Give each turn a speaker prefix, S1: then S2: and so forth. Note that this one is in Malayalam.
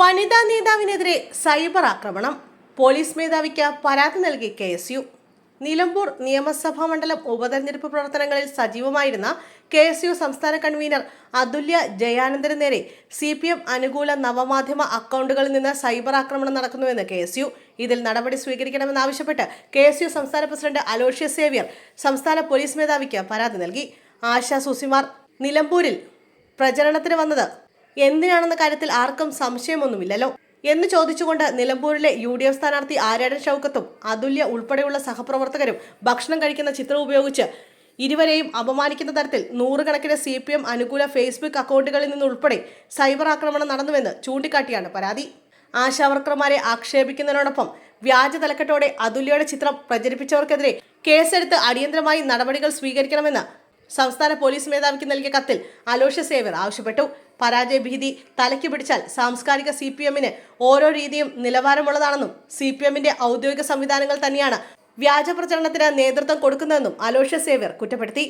S1: വനിതാ നേതാവിനെതിരെ സൈബർ ആക്രമണം. പോലീസ് മേധാവിക്ക് പരാതി നൽകി കെ എസ് യു. നിലമ്പൂർ നിയമസഭാ മണ്ഡലം ഉപതെരഞ്ഞെടുപ്പ് പ്രവർത്തനങ്ങളിൽ സജീവമായിരുന്ന കെ എസ് യു സംസ്ഥാന കൺവീനർ അതുല്യ ജയാനന്ദന് നേരെ സി പി എം അനുകൂല നവമാധ്യമ അക്കൗണ്ടുകളിൽ നിന്ന് സൈബർ ആക്രമണം നടക്കുന്നുവെന്ന് കെ എസ് യു. ഇതിൽ നടപടി സ്വീകരിക്കണമെന്നാവശ്യപ്പെട്ട് കെ എസ് യു സംസ്ഥാന പ്രസിഡന്റ് അലോഷ്യ സേവ്യർ സംസ്ഥാന പോലീസ് മേധാവിക്ക് പരാതി നൽകി. ആശ സുസിമാർ നിലമ്പൂരിൽ പ്രചരണത്തിന് വന്നത് എന്തിനാണെന്ന കാര്യത്തിൽ ആർക്കും സംശയമൊന്നുമില്ലല്ലോ. എന്ന് ചോദിച്ചുകൊണ്ട് നിലമ്പൂരിലെ യു ഡി എഫ് സ്ഥാനാർത്ഥി ആര്യാടൻ ഷൗക്കത്തും അതുല്യ ഉൾപ്പെടെയുള്ള സഹപ്രവർത്തകരും ഭക്ഷണം കഴിക്കുന്ന ചിത്രം ഉപയോഗിച്ച് ഇരുവരെയും അപമാനിക്കുന്ന തരത്തിൽ നൂറുകണക്കിന് സി പി എം അനുകൂല ഫേസ്ബുക്ക് അക്കൗണ്ടുകളിൽ നിന്നുൾപ്പെടെ സൈബർ ആക്രമണം നടന്നുവെന്ന് ചൂണ്ടിക്കാട്ടിയാണ് പരാതി. ആശാവർക്കർമാരെ ആക്ഷേപിക്കുന്നതിനോടൊപ്പം വ്യാജ തലക്കെട്ടോടെ അതുല്യയുടെ ചിത്രം പ്രചരിപ്പിച്ചവർക്കെതിരെ കേസെടുത്ത് അടിയന്തരമായി നടപടികൾ സ്വീകരിക്കണമെന്ന് സംസ്ഥാന പോലീസ് മേധാവിക്ക് നൽകിയ കത്തിൽ അലോഷ്യ സേവർ ആവശ്യപ്പെട്ടു. പരാജയ ഭീതി തലയ്ക്ക് പിടിച്ചാൽ സാംസ്കാരിക സി പി എമ്മിന് ഓരോ രീതിയും നിലവാരമുള്ളതാണെന്നും സി പി എമ്മിന്റെ ഔദ്യോഗിക സംവിധാനങ്ങൾ തന്നെയാണ് വ്യാജ പ്രചരണത്തിന് നേതൃത്വം കൊടുക്കുന്നതെന്നും അലോഷ്യ സേവ്യർ കുറ്റപ്പെടുത്തി.